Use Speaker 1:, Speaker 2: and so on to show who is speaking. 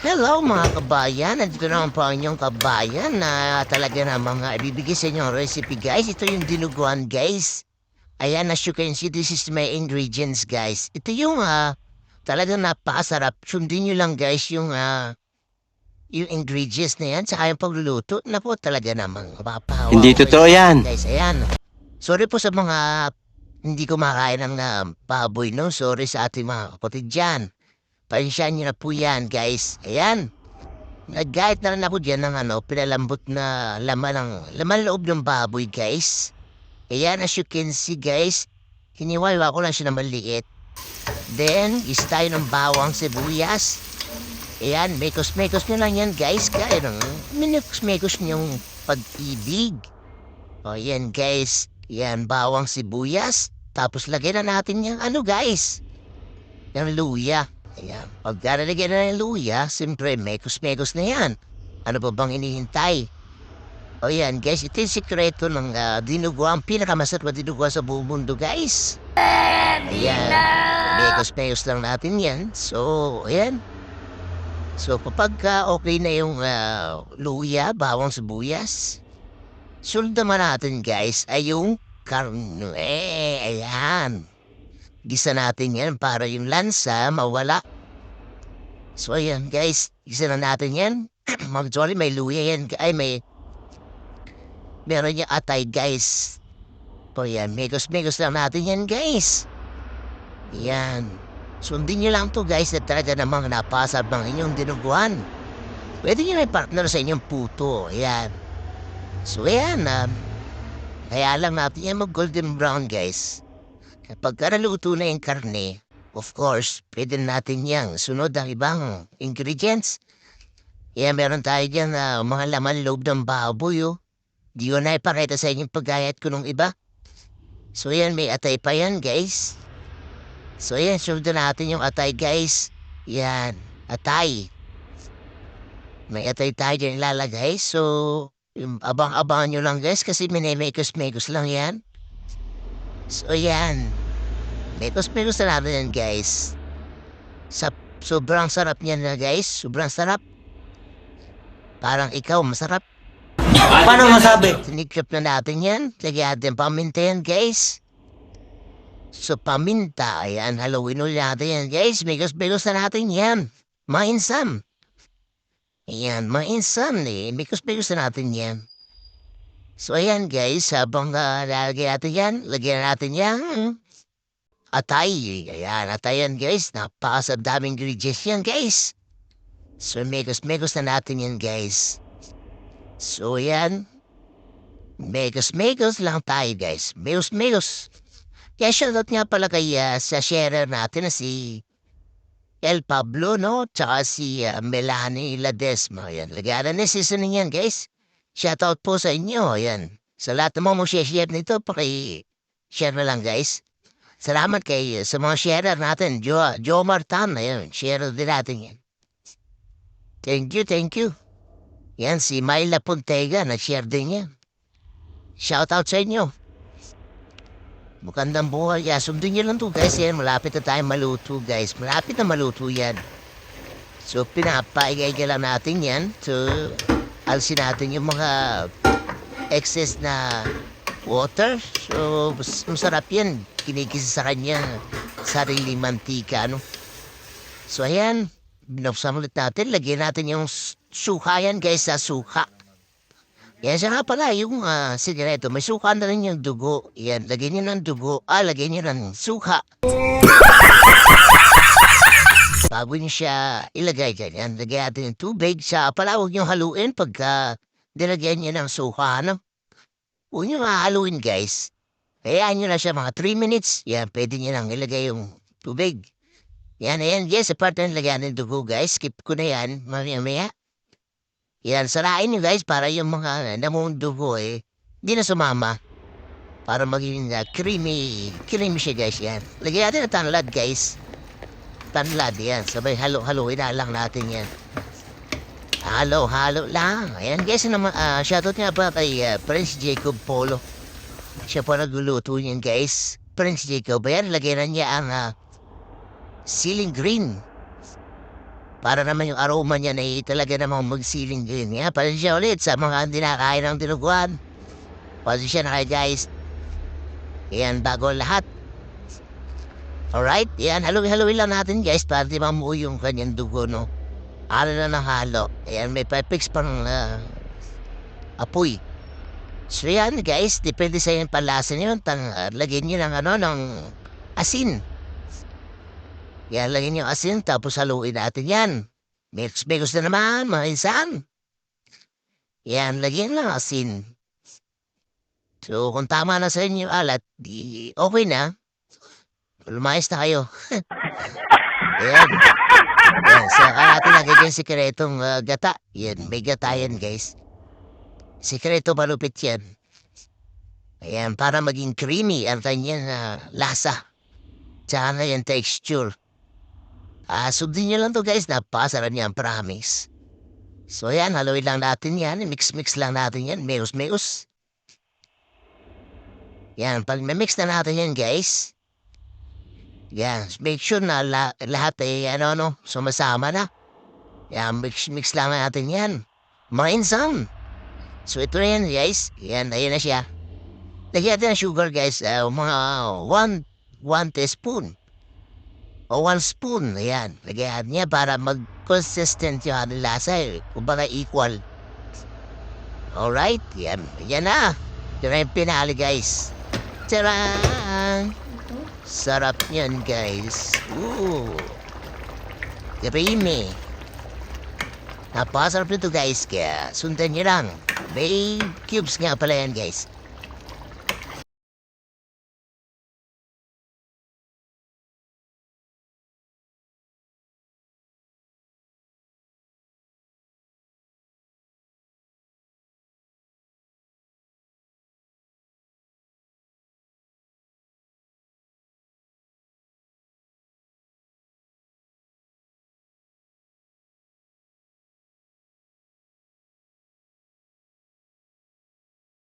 Speaker 1: Hello mga kabayan, nandito naman po ang inyong kabayan na talaga na mga ibibigay sa inyong recipe guys. Ito yung dinuguan guys. Ayan, as you can see, this is my ingredients guys. Ito yung ah, talagang napakasarap. Sundin nyo lang guys yung ah, yung ingredients na yan. Saka yung pagluluto na po talaga namang mapapahawa.
Speaker 2: Hindi totoo yan.
Speaker 1: Guys, ayan. Sorry po sa mga hindi kumakain ng ah, baboy, no? Sorry sa ating mga kapatid dyan. Pansyahan nyo na po yan, guys. Ayan. Nag-guide na rin ako dyan ng ano, pinalambot na laman ng, laman loob ng baboy, guys. Ayan, as you can see, guys, hiniwala ko lang siya na maliit. Then, is tayo ng bawang sibuyas. Ayan, mekos-mekos nyo lang yan, guys. Kaya nang minekos-mekos nyong pag-ibig. O, yan, guys. Yan, bawang sibuyas. Tapos, lagyan na natin yung ano, guys. Yung luya. Ayan. Pag daralagyan na ng luya, siyempre, mekos-mekos na yan. Ano pa bang inihintay? O yan, guys, ito yung sikreto ng uh, dinuguan. Pinakamasarap na sa buong mundo, guys. Ayan. Mekos-mekos lang natin yan. So, ayan. So, kapag uh, okay na yung ah, luya, bawang sibuyas, sunod naman natin, guys, ay yung karne. Ayan. Gisa natin yan para yung lansa mawala. So, ayan, guys. Gisa na natin yan. Mag-sorry, may luya yan. Ay, may... Meron yung atay, guys. O yan, megos-megos lang natin yan, guys. Yan. Sundin nyo lang to, guys, na talaga namang napasab ng inyong dinuguan. Pwede nyo na partner sa inyong puto. Ayan. So, ayan. Um, kaya lang natin yan mag-golden brown, guys. Kapag karaluto na yung karne, of course, pwede na natin yang sunod ang ibang ingredients. Kaya meron tayo dyan na mga laman loob ng baboy, oh. Di ko na ipakita sa inyong paggayat ko nung iba. So yan, may atay pa yan, guys. So yan, sunod na natin yung atay, guys. Yan, atay. May atay tayo dyan ilalagay. So, abang-abangan nyo lang, guys, kasi minemekos-mekos lang yan. So, yan. Mekos-mekos na natin yan, guys. Sa, sobrang sarap niyan na, guys. Sobrang sarap. Parang ikaw, masarap.
Speaker 2: Paano masabi?
Speaker 1: Sinikip na natin yan. Lagyan natin paminta yan, guys. So, paminta, ayan, haluin ulit natin yan, guys. Mekos-mekos na natin yan. Mainsam. Ayan, mainsam eh. Mekos-mekos na natin yan. So, ayan, guys. Habang uh, lalagyan natin yan, lagyan natin yan. Atay. Ayan, atay yan, guys. Napakasab daming ingredients yan, guys. So, mekos-mekos na natin yan, guys. So, yan. Megos-megos lang tayo, guys. Megos-megos. Kaya shoutout nga pala kay ah, sa sharer natin na si El Pablo, no? Tsaka si ah, Melanie Ladesma. Yan. Lagaran na seasoning yan, guys. Shoutout po sa inyo. Yan. Sa lahat ng mga share nito, paki-share na lang, guys. Salamat kay sa mga sharer natin. Jo, Jo Martan, ayun. Share din natin yan. Thank you, thank you. Yan, si Myla Puntega, na-share din yan. Shout out sa inyo. Bukandang buhay. Yeah, sundin nyo lang to guys. Yan, malapit na tayo maluto guys. Malapit na maluto yan. So, pinapaigay lang natin yan. So, alsin natin yung mga excess na water. So, mas- masarap yan. Kinikisa sa kanya sarili mantika, ano. So, ayan. Binuksan ulit natin. Lagyan natin yung suka yan, guys, sa suka. Yan siya nga pala, yung uh, sigareto, may suka na rin yung dugo. Yan, lagyan nyo ng dugo. Ah, lagyan nyo ng suka. Bago siya ilagay dyan, yan, lagyan natin ng tubig. Sa pala, huwag nyo haluin pagka nilagyan nyo ng suka, ano? Huwag nyo haluin, guys. Hayaan nyo na siya mga 3 minutes. Yan, pwede nyo lang ilagay yung tubig. Yan, ayan, yes, sa part na lagyan ng dugo, guys. Skip ko na yan, mamaya-maya. Yan, sarain nyo, guys, para yung mga namong dugo, eh, hindi na sumama. Para maging uh, creamy, creamy siya, guys, yan. Lagyan natin ng tanlad, guys. Tanlad, yan. Sabay halo-haloin na lang natin yan. Halo-halo lang. Ayan, guys, naman, uh, shoutout nga pa kay uh, Prince Jacob Polo. Siya po nagluluto niyan, guys. Prince Jacob, ayan, lagyan na niya ang uh, ceiling green. Para naman yung aroma niya na talaga namang magsiling din. Yan, pasensya ulit sa mga hindi nakakain ng dinuguan. Pasensya na kayo guys. Yan, bago lahat. Alright, yan, haluin-haluin lang natin guys para di mamuo yung kanyang dugo, no? Halo na ng halo. Ayan, may pipix pang ah, apoy. So yan guys, depende sa yung palasa nyo. Tang, ah, lagyan nyo ng ano, ng asin. Yan, lagyan nyo asin, tapos haluin natin yan. Mix, mix na naman, mga insan. Yan, lagyan lang asin. So, kung tama na sa inyo alat, di okay na. Lumayas na kayo. Ayan. Yan, saka natin lagay yung sikretong ah, gata. Yan, may gata yan, guys. Sikreto malupit yan. Ayan, para maging creamy ang kanyang ah, lasa. Tsaka na yung texture. Ah, sundin nyo lang to guys, napasarap niyan, promise. So yan, haluin lang natin yan, mix-mix lang natin yan, meus-meus. Yan, pag na-mix na natin yan guys, yan, make sure na la- lahat ay ano, no, sumasama na. Yan, mix-mix lang natin yan. Mga insan. So ito na yan guys, yan, ayun na siya. Lagyan natin ng sugar guys, ah, mga one, one teaspoon. O one spoon, ayan. Lagyan niya para mag-consistent yung ano lasa eh. Kumbaga equal. Alright, yan. Yan na. Ito na yung pinali guys. Tara! Sarap yan guys. Ooh. Creamy. Napasarap nito guys kaya sundan niyo lang. May cubes nga pala yan guys.